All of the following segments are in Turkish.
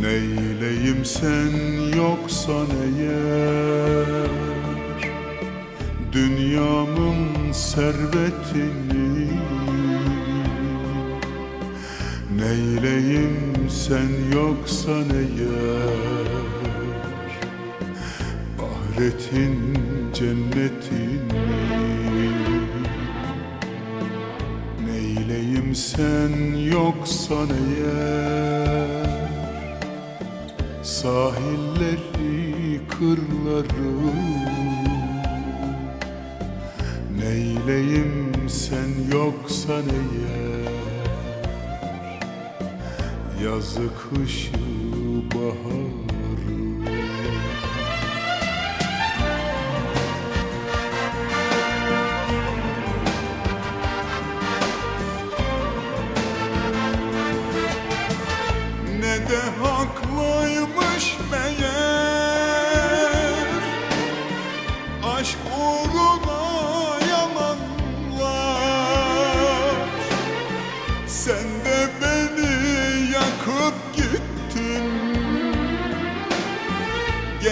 Neyleyim sen yoksan eğer Dünyamın servetini. Neyleyim sen yoksan eğer Ahiretin cennetini. Neyleyim sen yoksan eğer Sahilleri, kırları. Neyleyim sen yoksan eğer Yazı, kışı, baharı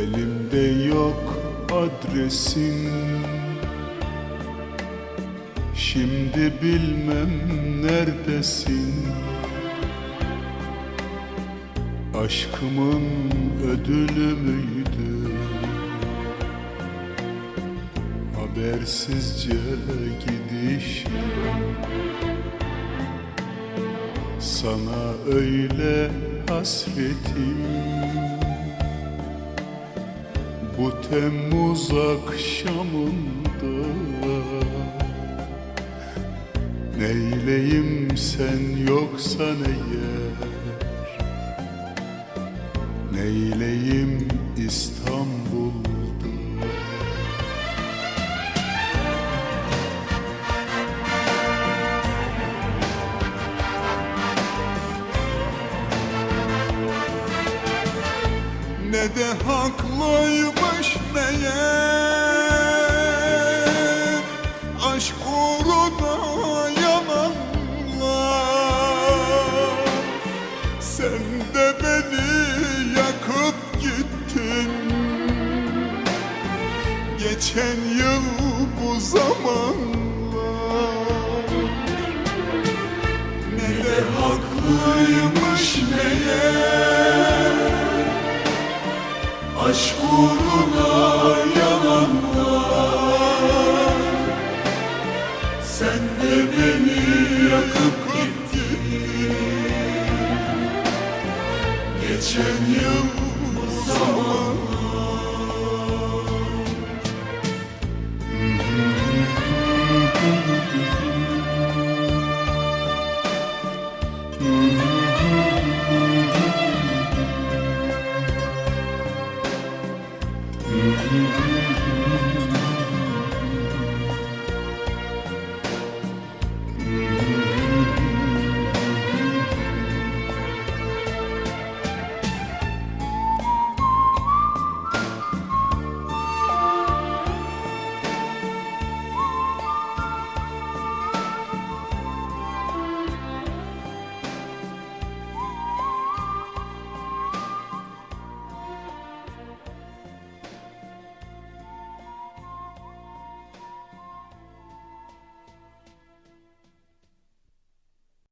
Elimde yok adresin. Şimdi bilmem neredesin. Aşkımın ödülü müydü? Habersizce gidişim. Sana öyle hasretim bu Temmuz akşamında Neyleyim sen yoksan eğer Neyleyim İstanbul'da? Ne de haklıymış de beni yakıp gittin. Geçen yıl bu zamanlar Ne de haklıymış meğer Aşk uğruna